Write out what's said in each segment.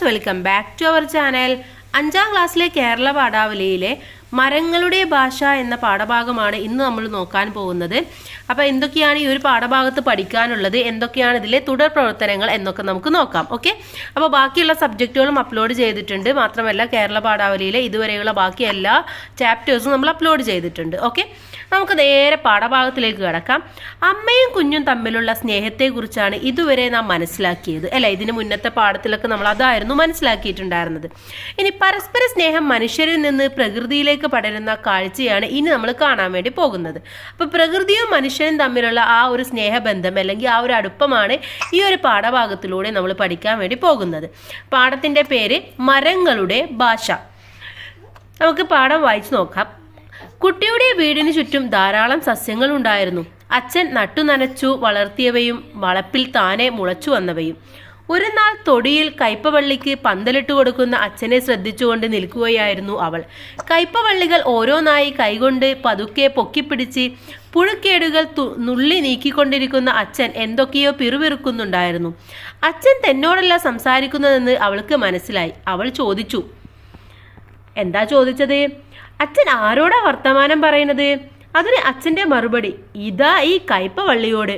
Friends welcome back to our channel. അഞ്ചാം ക്ലാസ്സിലെ കേരള പാഠാവലിയിലെ മരങ്ങളുടെ ഭാഷ എന്ന പാഠഭാഗമാണ് ഇന്ന് നമ്മൾ നോക്കാൻ പോകുന്നത്. അപ്പോൾ എന്തൊക്കെയാണ് ഈ ഒരു പാഠഭാഗത്ത് പഠിക്കാനുള്ളത്? എന്തൊക്കെയാണ് ഇതിലെ തുടർ പ്രവർത്തനങ്ങൾ എന്നൊക്കെ നമുക്ക് നോക്കാം ഓക്കെ? അപ്പോൾ ബാക്കിയുള്ള സബ്ജക്റ്റുകളും അപ്ലോഡ് ചെയ്തിട്ടുണ്ട്. മാത്രമല്ല കേരള പാഠാവലിയിലെ ഇതുവരെയുള്ള ബാക്കി എല്ലാ ചാപ്റ്റേഴ്സും നമ്മൾ അപ്ലോഡ് ചെയ്തിട്ടുണ്ട് ഓക്കെ? നമുക്ക് നേരെ പാഠഭാഗത്തിലേക്ക് കിടക്കാം. അമ്മയും കുഞ്ഞും തമ്മിലുള്ള സ്നേഹത്തെക്കുറിച്ചാണ് ഇതുവരെ നാം മനസ്സിലാക്കിയത്. അല്ല? ഇതിന് മുന്നത്തെ പാഠത്തിലൊക്കെ നമ്മൾ അതായിരുന്നു മനസ്സിലാക്കിയിട്ടുണ്ടായിരുന്നത്. ഇനി പരസ്പര സ്നേഹം മനുഷ്യരിൽ നിന്ന് പ്രകൃതിയിലേക്ക് പടരുന്ന കാഴ്ചയാണ് ഇനി നമ്മൾ കാണാൻ വേണ്ടി പോകുന്നത്. അപ്പൊ പ്രകൃതിയും മനുഷ്യനും തമ്മിലുള്ള ആ ഒരു സ്നേഹബന്ധം അല്ലെങ്കിൽ ആ ഒരു അടുപ്പമാണ് ഈ ഒരു പാഠഭാഗത്തിലൂടെ നമ്മൾ പഠിക്കാൻ വേണ്ടി പോകുന്നത്. പാഠത്തിന്റെ പേര് മരങ്ങളുടെ ഭാഷ. നമുക്ക് പാഠം വായിച്ചു നോക്കാം. കുട്ടിയുടെ വീടിന് ചുറ്റും ധാരാളം സസ്യങ്ങൾ ഉണ്ടായിരുന്നു. അച്ഛൻ നട്ടു നനച്ചു വളർത്തിയവയും വളപ്പിൽ താനെ മുളച്ചു വന്നവയും. ഒരു നാൾ തൊടിയിൽ കയ്പവള്ളിക്ക് പന്തലിട്ട് കൊടുക്കുന്ന അച്ഛനെ ശ്രദ്ധിച്ചുകൊണ്ട് നിൽക്കുകയായിരുന്നു അവൾ. കയ്പവള്ളികൾ ഓരോന്നായി കൈകൊണ്ട് പതുക്കെ പൊക്കിപ്പിടിച്ച് പുഴുക്കേടുകൾ നുള്ളി നീക്കിക്കൊണ്ടിരിക്കുന്ന അച്ഛൻ എന്തൊക്കെയോ പിറുപിറുക്കുന്നുണ്ടായിരുന്നു. അച്ഛൻ തന്നോടല്ല സംസാരിക്കുന്നതെന്ന് അവൾക്ക് മനസ്സിലായി. അവൾ ചോദിച്ചു എന്താ ചോദിച്ചത്? അച്ഛൻ ആരോടാ വർത്തമാനം പറയുന്നത്? അതിന് അച്ഛന്റെ മറുപടി ഇതാ ഈ കയ്പവള്ളിയോട്.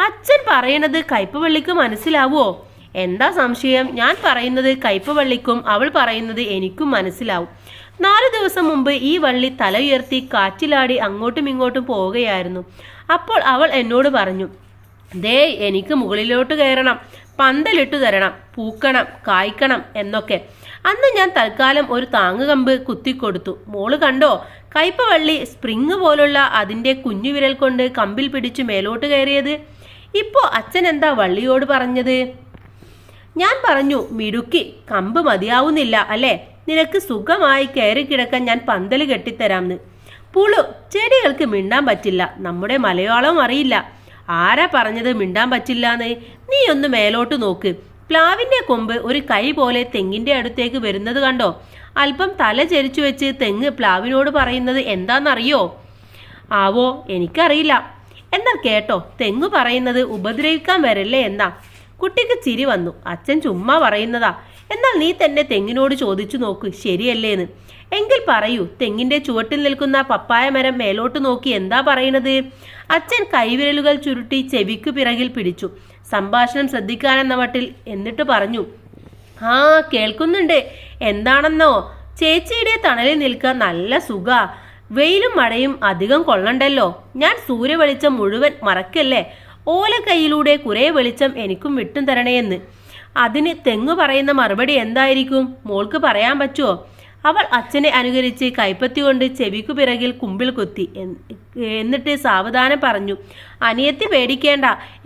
അച്ഛൻ പറയണത് കയ്പവള്ളിക്ക് മനസ്സിലാവോ എന്താ സംശയം? ഞാൻ പറയുന്നത് കയ്പവള്ളിക്കും അവൾ പറയുന്നത് എനിക്കും മനസ്സിലാവും. നാല് ദിവസം മുമ്പ് ഈ വള്ളി തല ഉയർത്തി കാറ്റിലാടി അങ്ങോട്ടും ഇങ്ങോട്ടും പോവുകയായിരുന്നു. അപ്പോൾ അവൾ എന്നോട് പറഞ്ഞു ദേ എനിക്ക് മുകളിലോട്ട് കയറണം. പന്തലിട്ടു തരണം പൂക്കണം കായ്ക്കണം എന്നൊക്കെ. അന്ന് ഞാൻ തൽക്കാലം ഒരു താങ്ങുകമ്പ് കുത്തിക്കൊടുത്തു. മോൾ കണ്ടോ? കയ്പവള്ളി സ്പ്രിങ് പോലുള്ള അതിന്റെ കുഞ്ഞുവിരൽ കൊണ്ട് കമ്പിൽ പിടിച്ചു മേലോട്ട് കയറിയത്. ഇപ്പോൾ അച്ഛൻ എന്താ വള്ളിയോട് പറഞ്ഞത്? ഞാൻ പറഞ്ഞു മിടുക്കി കമ്പ് മതിയാവുന്നില്ല അല്ലേ? നിനക്ക് സുഖമായി കയറി കിടക്കാൻ ഞാൻ പന്തൽ കെട്ടിത്തരാമെന്ന് പുളു ചെടികൾക്ക് മിണ്ടാൻ പറ്റില്ല. നമ്മുടെ മലയാളം അറിയില്ല. ആരാ പറഞ്ഞത് മിണ്ടാൻ പറ്റില്ലാന്ന്? നീ ഒന്ന് മേലോട്ട് നോക്ക്. പ്ലാവിന്റെ കൊമ്പ് ഒരു കൈ പോലെ തെങ്ങിന്റെ അടുത്തേക്ക് വരുന്നത് കണ്ടോ? അല്പം തല ചരിച്ചു വെച്ച് തെങ്ങ് പ്ലാവിനോട് പറയുന്നത് എന്താണെന്നറിയോ ആവോ എനിക്കറിയില്ല. എന്നാൽ കേട്ടോ തെങ്ങ് പറയുന്നത് ഉപദ്രവിക്കാൻ വരല്ലേ എന്നാ. കുട്ടിക്ക് ചിരി വന്നു. അച്ഛൻ ചുമ്മാ പറയുന്നതാ. എന്നാൽ നീ തന്നെ തെങ്ങിനോട് ചോദിച്ചു നോക്ക് ശരിയല്ലേന്ന്. എങ്കിൽ പറയൂ തെങ്ങിന്റെ ചുവട്ടിൽ നിൽക്കുന്ന പപ്പായ മരം മേലോട്ട് നോക്കി എന്താ പറയണത്? അച്ഛൻ കൈവിരലുകൾ ചുരുട്ടി ചെവിക്കു പിറകിൽ പിടിച്ചു. സംഭാഷണം ശ്രദ്ധിക്കാനെന്ന മട്ടിൽ എന്നിട്ട് പറഞ്ഞു ആ കേൾക്കുന്നുണ്ട്. എന്താണെന്നോ? ചേച്ചിയുടെ തണലിൽ നിൽക്കാൻ നല്ല സുഖ. വെയിലും മഴയും അധികം കൊള്ളണ്ടല്ലോ. ഞാൻ സൂര്യവെളിച്ചം മുഴുവൻ മറക്കല്ലേ? ഓല കൈയിലൂടെ കുറെ വെളിച്ചം എനിക്കും വിട്ടും എന്ന് അതിന് തെങ്ങ് പറയുന്ന മറുപടി എന്തായിരിക്കും? മോൾക്ക് പറയാൻ പറ്റുമോ അവൾ അച്ഛനെ അനുകരിച്ച് കൈപ്പത്തി കൊണ്ട് ചെവിക്കു പിറകിൽ കുമ്പിൾ കൊത്തി എന്നിട്ട് സാവധാനം പറഞ്ഞു അനിയത്തി പേടിക്കേണ്ട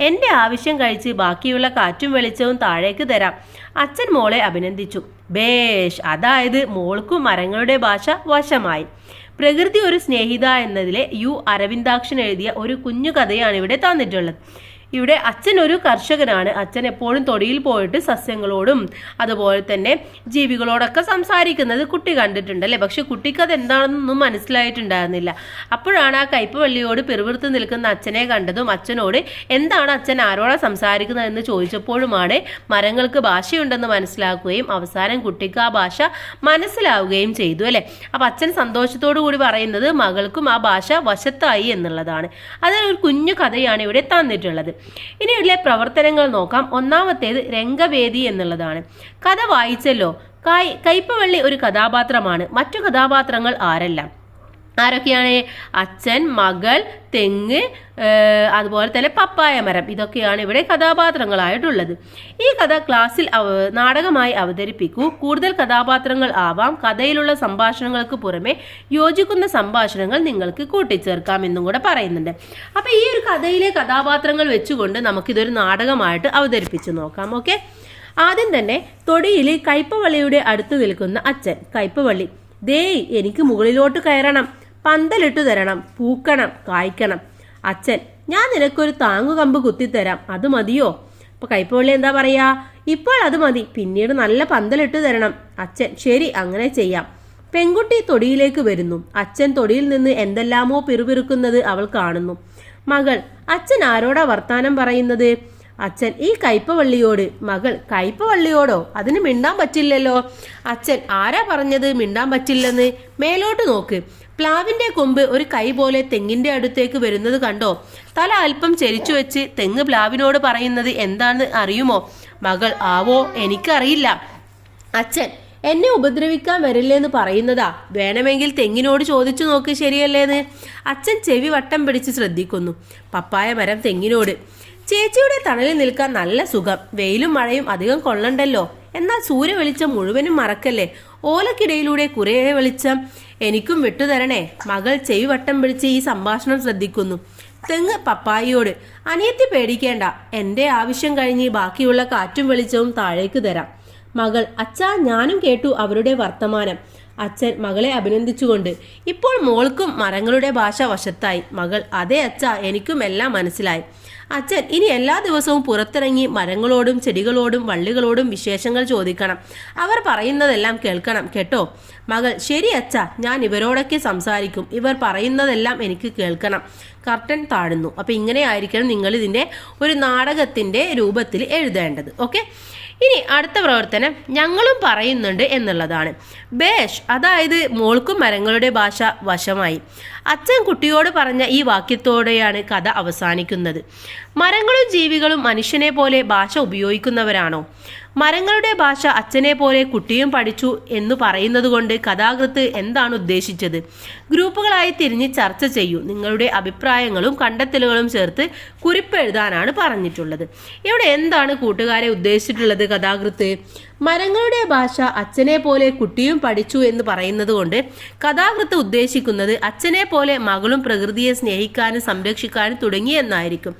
എന്റെ ആവശ്യം കഴിച്ച് ബാക്കിയുള്ള കാറ്റും വെളിച്ചവും താഴേക്ക് തരാം അച്ഛൻ മോളെ അഭിനന്ദിച്ചു. ബേഷ് അതായത് മോൾക്കും മരങ്ങളുടെ ഭാഷ വശമായി. പ്രകൃതി ഒരു സ്നേഹിത എന്നതിലെ യു അരവിന്ദാക്ഷൻ എഴുതിയ ഒരു കുഞ്ഞു കഥയാണ് ഇവിടെ തന്നിട്ടുള്ളത്. ഇവിടെ അച്ഛൻ ഒരു കർഷകനാണ്. അച്ഛൻ എപ്പോഴും തൊടിയിൽ പോയിട്ട് സസ്യങ്ങളോടും അതുപോലെ തന്നെ ജീവികളോടൊക്കെ സംസാരിക്കുന്നത് കുട്ടി കണ്ടിട്ടുണ്ടല്ലേ പക്ഷെ കുട്ടിക്ക് അത് എന്താണെന്നൊന്നും മനസ്സിലായിട്ടുണ്ടായിരുന്നില്ല. അപ്പോഴാണ് ആ കയ്പവള്ളിയോട് പിറുപിറുത്ത് നിൽക്കുന്ന അച്ഛനെ കണ്ടതും അച്ഛനോട് എന്താണ് അച്ഛൻ ആരോടാ സംസാരിക്കുന്നതെന്ന് ചോദിച്ചപ്പോഴുമാണ് മരങ്ങൾക്ക് ഭാഷയുണ്ടെന്ന് മനസ്സിലാക്കുകയും അവസാനം കുട്ടിക്ക് ആ ഭാഷ മനസ്സിലാവുകയും ചെയ്തു അല്ലേ? അപ്പം അച്ഛൻ സന്തോഷത്തോടു കൂടി പറയുന്നത് മകൾക്കും ആ ഭാഷ വശത്തായി എന്നുള്ളതാണ്. അതൊരു കുഞ്ഞു കഥയാണ് ഇവിടെ തന്നിട്ടുള്ളത്. ഇനി ഇതിലെ പ്രവർത്തനങ്ങൾ നോക്കാം. ഒന്നാമത്തേത് രംഗവേദി എന്നുള്ളതാണ്. കഥ വായിച്ചല്ലോ. കൈ കയ്പവള്ളി ഒരു കഥാപാത്രമാണ്. മറ്റു കഥാപാത്രങ്ങൾ ആരെല്ലാം. ആരൊക്കെയാണ്? അച്ഛൻ മകൾ തെങ്ങ് അതുപോലെ തന്നെ പപ്പായ മരം. ഇതൊക്കെയാണ് ഇവിടെ കഥാപാത്രങ്ങളായിട്ടുള്ളത്. ഈ കഥ ക്ലാസ്സിൽ നാടകമായി അവതരിപ്പിക്കൂ. കൂടുതൽ കഥാപാത്രങ്ങൾ ആവാം. കഥയിലുള്ള സംഭാഷണങ്ങൾക്ക് പുറമെ യോജിക്കുന്ന സംഭാഷണങ്ങൾ നിങ്ങൾക്ക് കൂട്ടിച്ചേർക്കാം എന്നും കൂടെ പറയുന്നുണ്ട്. അപ്പൊ ഈ ഒരു കഥയിലെ കഥാപാത്രങ്ങൾ വെച്ചുകൊണ്ട് നമുക്കിതൊരു നാടകമായിട്ട് അവതരിപ്പിച്ച് നോക്കാം ഓക്കെ? ആദ്യം തന്നെ തൊടിയിൽ കയ്പവള്ളിയുടെ അടുത്ത് നിൽക്കുന്ന അച്ഛൻ. കയ്പവള്ളി ദേ എനിക്ക് മുകളിലോട്ട് കയറണം. പന്തലിട്ടു തരണം പൂക്കണം കായ്ക്കണം. അച്ഛൻ ഞാൻ നിനക്കൊരു താങ്ങുകമ്പ് കുത്തിത്തരാം അത് മതിയോ? അപ്പൊ കൈപ്പവള്ളി എന്താ പറയാ? ഇപ്പോൾ അത് മതി പിന്നീട് നല്ല പന്തലിട്ട് തരണം. അച്ഛൻ ശരി അങ്ങനെ ചെയ്യാം. പെൺകുട്ടി തൊടിയിലേക്ക് വരുന്നു. അച്ഛൻ തൊടിയിൽ നിന്ന് എന്തെല്ലാമോ പിറുപിറുക്കുന്നത് അവൾ കാണുന്നു. മകൾ അച്ഛൻ ആരോടാ വർത്താനം പറയുന്നത്? അച്ഛൻ ഈ കയ്പവള്ളിയോട്. മകൾ കയ്പവള്ളിയോടോ? അതിന് മിണ്ടാൻ പറ്റില്ലല്ലോ. അച്ഛൻ ആരാ പറഞ്ഞത് മിണ്ടാൻ പറ്റില്ലെന്ന്? മേലോട്ട് നോക്ക്. പ്ലാവിന്റെ കൊമ്പ് ഒരു കൈ പോലെ തെങ്ങിന്റെ അടുത്തേക്ക് വരുന്നത് കണ്ടോ? തല അല്പം ചെരിച്ചു വെച്ച് തെങ്ങ് പ്ലാവിനോട് പറയുന്നത് എന്താണെന്ന് അറിയുമോ? മകൾ ആവോ എനിക്കറിയില്ല. അച്ഛൻ എന്നെ ഉപദ്രവിക്കാൻ വരില്ലെന്ന് പറയുന്നതാ. വേണമെങ്കിൽ തെങ്ങിനോട് ചോദിച്ചു നോക്ക് ശരിയല്ലേന്ന്? അച്ഛൻ ചെവി വട്ടം പിടിച്ച് ശ്രദ്ധിക്കുന്നു. പപ്പായ മരം തെങ്ങിനോട്. ചേച്ചിയുടെ തണലിൽ നിൽക്കാൻ നല്ല സുഖം. വെയിലും മഴയും അധികം കൊള്ളണ്ടല്ലോ. എന്നാൽ സൂര്യ വെളിച്ചം മുഴുവനും മറക്കല്ലേ? ഓലക്കിടയിലൂടെ കുറേ വെളിച്ചം എനിക്കും വിട്ടുതരണേ. മകൾ ചെവി വട്ടം പിടിച്ച് ഈ സംഭാഷണം ശ്രദ്ധിക്കുന്നു. തെങ്ങ് പപ്പായിയോട് അനിയത്തി പേടിക്കേണ്ട. എന്റെ ആവശ്യം കഴിഞ്ഞ് ബാക്കിയുള്ള കാറ്റും വെളിച്ചവും താഴേക്ക് തരാം. മകൾ അച്ഛാ ഞാനും കേട്ടു അവരുടെ വർത്തമാനം. അച്ഛൻ മകളെ അഭിനന്ദിച്ചുകൊണ്ട് ഇപ്പോൾ മോൾക്കും മരങ്ങളുടെ ഭാഷ വശത്തായി. മകൾ അതേ അച്ഛ എനിക്കും എല്ലാം മനസ്സിലായി. അച്ഛൻ ഇനി എല്ലാ ദിവസവും പുറത്തിറങ്ങി മരങ്ങളോടും ചെടികളോടും വള്ളികളോടും വിശേഷങ്ങൾ ചോദിക്കണം. അവർ പറയുന്നതെല്ലാം കേൾക്കണം കേട്ടോ? മകൾ ശരി അച്ഛ ഞാൻ ഇവരോടൊക്കെ സംസാരിക്കും. ഇവർ പറയുന്നതെല്ലാം എനിക്ക് കേൾക്കണം. കർട്ടൻ താഴുന്നു. അപ്പൊ ഇങ്ങനെ ആയിരിക്കണം നിങ്ങൾ ഇതിന്റെ ഒരു നാടകത്തിന്റെ രൂപത്തിൽ എഴുതേണ്ടത്. ഓക്കെ? ഇനി അടുത്ത പ്രവർത്തനം ഞങ്ങളും പറയുന്നുണ്ട് എന്നുള്ളതാണ്. ബേഷ് അതായത് മോൾക്കും മരങ്ങളുടെ ഭാഷ വശമായി. അച്ഛൻ കുട്ടിയോട് പറഞ്ഞ ഈ വാക്യത്തോടെയാണ് കഥ അവസാനിക്കുന്നത്. മരങ്ങളും ജീവികളും മനുഷ്യനെ പോലെ ഭാഷ ഉപയോഗിക്കുന്നവരാണോ? മരങ്ങളുടെ ഭാഷ അച്ഛനെ പോലെ കുട്ടിയും പഠിച്ചു എന്ന് പറയുന്നത് കൊണ്ട് കഥാകൃത്ത് എന്താണ് ഉദ്ദേശിച്ചത്? ഗ്രൂപ്പുകളായി തിരിഞ്ഞ് ചർച്ച ചെയ്യൂ. നിങ്ങളുടെ അഭിപ്രായങ്ങളും കണ്ടെത്തലുകളും ചേർത്ത് കുറിപ്പ് എഴുതാനാണ് പറഞ്ഞിട്ടുള്ളത്. ഇവിടെ എന്താണ് കൂട്ടുകാരെ ഉദ്ദേശിച്ചിട്ടുള്ളത് കഥാകൃത്ത്? മരങ്ങളുടെ ഭാഷ അച്ഛനെ പോലെ കുട്ടിയും പഠിച്ചു എന്ന് പറയുന്നത് കൊണ്ട് കഥാകൃത്ത് ഉദ്ദേശിക്കുന്നത് അച്ഛനെ പോലെ മകളും പ്രകൃതിയെ സ്നേഹിക്കാനും സംരക്ഷിക്കാനും തുടങ്ങി എന്നായിരിക്കും.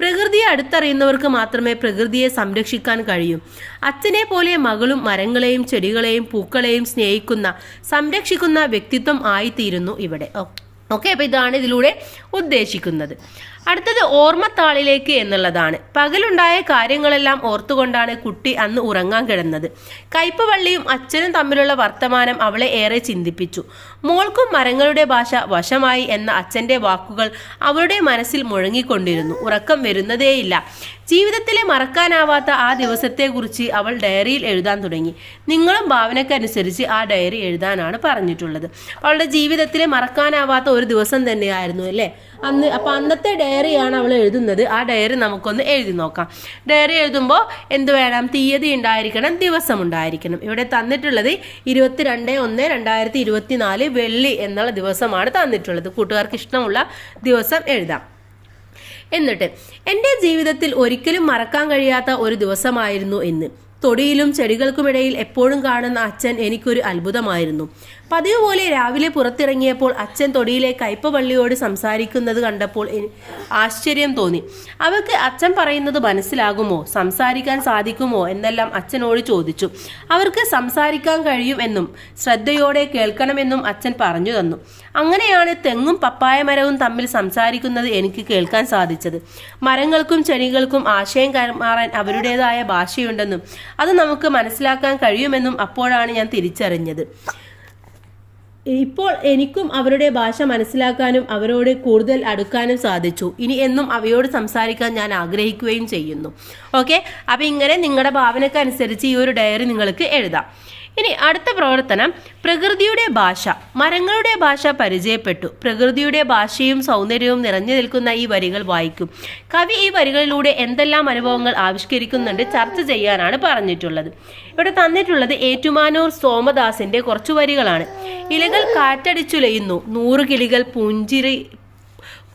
പ്രകൃതിയെ അടുത്തറിയുന്നവർക്ക് മാത്രമേ പ്രകൃതിയെ സംരക്ഷിക്കാൻ കഴിയൂ. അച്ഛനെ പോലെ മകളും മരങ്ങളെയും ചെടികളെയും പൂക്കളെയും സ്നേഹിക്കുന്ന സംരക്ഷിക്കുന്ന വ്യക്തിത്വം ആയിത്തീരുന്നു ഇവിടെ. ഓക്കെ അപ്പൊ ഇതാണ് ഇതിലൂടെ ഉദ്ദേശിക്കുന്നത്. അടുത്തത് ഓർമ്മത്താളിലേക്ക് എന്നുള്ളതാണ്. പകലുണ്ടായ കാര്യങ്ങളെല്ലാം ഓർത്തുകൊണ്ടാണ് കുട്ടി അന്ന് ഉറങ്ങാൻ കിടന്നത്. കയ്പവള്ളിയും അച്ഛനും തമ്മിലുള്ള വർത്തമാനം അവളെ ഏറെ ചിന്തിപ്പിച്ചു. മോൾക്കും മരങ്ങളുടെ ഭാഷ വശമായി എന്ന അച്ഛന്റെ വാക്കുകൾ അവളുടെ മനസ്സിൽ മുഴങ്ങിക്കൊണ്ടിരുന്നു. ഉറക്കം വരുന്നതേയില്ല. ജീവിതത്തിലെ മറക്കാനാവാത്ത ആ ദിവസത്തെക്കുറിച്ച് അവൾ ഡയറിയിൽ എഴുതാൻ തുടങ്ങി. നിങ്ങളും ഭാവനക്കനുസരിച്ച് ആ ഡയറി എഴുതാനാണ് പറഞ്ഞിട്ടുള്ളത്. അവളുടെ ജീവിതത്തിലെ മറക്കാനാവാത്ത ഒരു ദിവസം തന്നെയായിരുന്നു അല്ലേ? അന്ന് അപ്പൊ അന്നത്തെ ഡയറിയാണ് അവൾ എഴുതുന്നത്. ആ ഡയറി നമുക്കൊന്ന് എഴുതി നോക്കാം. ഡയറി എഴുതുമ്പോൾ എന്ത് വേണം? തീയതി ഉണ്ടായിരിക്കണം ദിവസം ഉണ്ടായിരിക്കണം. ഇവിടെ തന്നിട്ടുള്ളത് ഇരുപത്തിരണ്ട് ഒന്ന് രണ്ടായിരത്തി ഇരുപത്തിനാല് വെള്ളി എന്നുള്ള ദിവസമാണ് തന്നിട്ടുള്ളത്. കൂട്ടുകാർക്ക് ഇഷ്ടമുള്ള ദിവസം എഴുതാം. എന്നിട്ട് എന്റെ ജീവിതത്തിൽ ഒരിക്കലും മറക്കാൻ കഴിയാത്ത ഒരു ദിവസമായിരുന്നു എന്ന്. തൊടിയിലും ചെടികൾക്കുമിടയിൽ എപ്പോഴും കാണുന്ന അച്ഛൻ എനിക്കൊരു അത്ഭുതമായിരുന്നു. പതിവ് പോലെ രാവിലെ പുറത്തിറങ്ങിയപ്പോൾ അച്ഛൻ തൊടിയിലെ കയ്പവള്ളിയോട് സംസാരിക്കുന്നത് കണ്ടപ്പോൾ ആശ്ചര്യം തോന്നി. അവൾക്ക് അച്ഛൻ പറയുന്നത് മനസ്സിലാകുമോ? സംസാരിക്കാൻ സാധിക്കുമോ? എന്നെല്ലാം അച്ഛനോട് ചോദിച്ചു. അവർക്ക് സംസാരിക്കാൻ കഴിയും എന്നും ശ്രദ്ധയോടെ കേൾക്കണമെന്നും അച്ഛൻ പറഞ്ഞു തന്നു. അങ്ങനെയാണ് തെങ്ങും പപ്പായ മരവും തമ്മിൽ സംസാരിക്കുന്നത് എനിക്ക് കേൾക്കാൻ സാധിച്ചത്. മരങ്ങൾക്കും ചെടികൾക്കും ആശയം കൈമാറാൻ അവരുടേതായ ഭാഷയുണ്ടെന്നും അത് നമുക്ക് മനസ്സിലാക്കാൻ കഴിയുമെന്നും അപ്പോഴാണ് ഞാൻ തിരിച്ചറിഞ്ഞത്. ഇപ്പോൾ എനിക്കും അവരുടെ ഭാഷ മനസ്സിലാക്കാനും അവരോട് കൂടുതൽ അടുക്കാനും സാധിച്ചു. ഇനി എന്നും അവയോട് സംസാരിക്കാൻ ഞാൻ ആഗ്രഹിക്കുകയും ചെയ്യുന്നു. ഓക്കെ അപ്പം ഇങ്ങനെ നിങ്ങളുടെ ഭാവനക്കനുസരിച്ച് ഈ ഒരു ഡയറി നിങ്ങൾക്ക് എഴുതാം. ഇനി അടുത്ത പ്രവർത്തനം പ്രകൃതിയുടെ ഭാഷ. മരങ്ങളുടെ ഭാഷ പരിചയപ്പെട്ടു. പ്രകൃതിയുടെ ഭാഷയും സൗന്ദര്യവും നിറഞ്ഞു നിൽക്കുന്ന ഈ വരികൾ വായിക്കും. കവി ഈ വരികളിലൂടെ എന്തെല്ലാം അനുഭവങ്ങൾ ആവിഷ്കരിക്കുന്നുണ്ട് ചർച്ച ചെയ്യാനാണ് പറഞ്ഞിട്ടുള്ളത്. ഇവിടെ തന്നിട്ടുള്ളത് ഏറ്റുമാനൂർ സോമദാസിന്റെ കുറച്ചു വരികളാണ്. ഇലകൾ കാറ്റടിച്ചുലയുന്നു. നൂറ് കിളികൾ പുഞ്ചിരി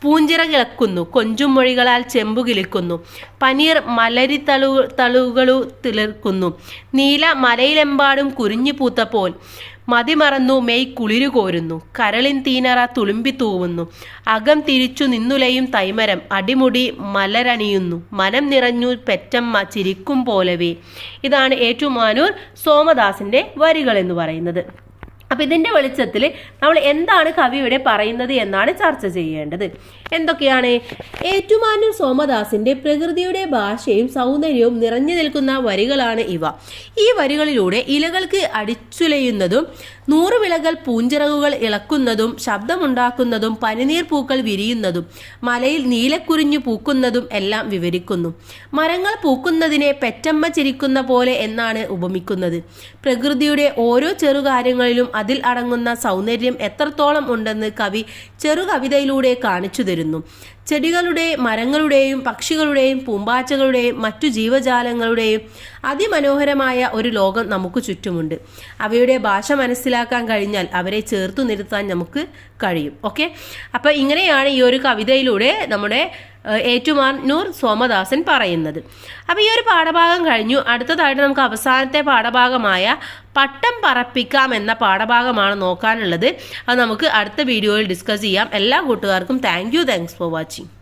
പൂഞ്ചിറ കിളക്കുന്നു. കൊഞ്ചും മൊഴികളാൽ ചെമ്പു കിളിക്കുന്നു. പനീർ മലരി തളു തളുകളു തിളർക്കുന്നു. നീല മലയിലെമ്പാടും കുരിഞ്ഞു പൂത്തപ്പോൾ മതിമറന്നു മെയ് കുളിരു കോരുന്നു. കരളിൻ തീനറ തുളുമ്പി തൂവുന്നു. അകം തിരിച്ചു നിന്നുലയും തൈമരം അടിമുടി മലരണിയുന്നു. മനം നിറഞ്ഞു പെറ്റമ്മ ചിരിക്കും പോലവേ. ഇതാണ് ഏറ്റുമാനൂർ സോമദാസിന്റെ വരികൾ എന്ന് പറയുന്നത്. അപ്പൊ ഇതിന്റെ വെളിച്ചത്തിൽ നമ്മൾ എന്താണ് കവി ഇവിടെ പറയുന്നത് എന്നാണ് ചർച്ച ചെയ്യേണ്ടത്. എന്തൊക്കെയാണ്? ഏറ്റുമാനൂർ സോമദാസിന്റെ പ്രകൃതിയുടെ ഭാഷയും സൗന്ദര്യവും നിറഞ്ഞു നിൽക്കുന്ന വരികളാണ് ഇവ. ഈ വരികളിലൂടെ ഇലകൾക്ക് അടിച്ചുലയുന്നതും നൂറ് വിളകൾ പൂഞ്ചിറകുകൾ ഇളക്കുന്നതും ശബ്ദമുണ്ടാക്കുന്നതും പനിനീർ പൂക്കൾ വിരിയുന്നതും മലയിൽ നീലക്കുറിഞ്ഞു പൂക്കുന്നതും എല്ലാം വിവരിക്കുന്നു. മരങ്ങൾ പൂക്കുന്നതിനെ പെറ്റമ്മ ചിരിക്കുന്ന പോലെ എന്നാണ് ഉപമിക്കുന്നത്. പ്രകൃതിയുടെ ഓരോ ചെറുകാര്യങ്ങളിലും അതിൽ അടങ്ങുന്ന സൗന്ദര്യം എത്രത്തോളം ഉണ്ടെന്ന് കവി ചെറുകവിതയിലൂടെ കാണിച്ചു തരുന്നു. ചെടികളുടെ മരങ്ങളുടെയും പക്ഷികളുടെയും പൂമ്പാറ്റകളുടെയും മറ്റു ജീവജാലങ്ങളുടെയും അതിമനോഹരമായ ഒരു ലോകം നമുക്ക് ചുറ്റുമുണ്ട്. അവയുടെ ഭാഷ മനസ്സിലാക്കാൻ കഴിഞ്ഞാൽ അവരെ ചേർത്തു നിർത്താൻ നമുക്ക് കഴിയും. ഓക്കെ അപ്പോൾ ഇങ്ങനെയാണ് ഈ ഒരു കവിതയിലൂടെ നമ്മുടെ ഏറ്റുമാനൂർ സോമദാസൻ പറയുന്നത്. അപ്പോൾ ഈ ഒരു പാഠഭാഗം കഴിഞ്ഞു. അടുത്തതായിട്ട് നമുക്ക് അവസാനത്തെ പാഠഭാഗമായ പട്ടം പറപ്പിക്കാം എന്ന പാഠഭാഗമാണ് നോക്കാനുള്ളത്. അത് നമുക്ക് അടുത്ത വീഡിയോയിൽ ഡിസ്കസ് ചെയ്യാം. എല്ലാ കൂട്ടുകാർക്കും thank you thanks for watching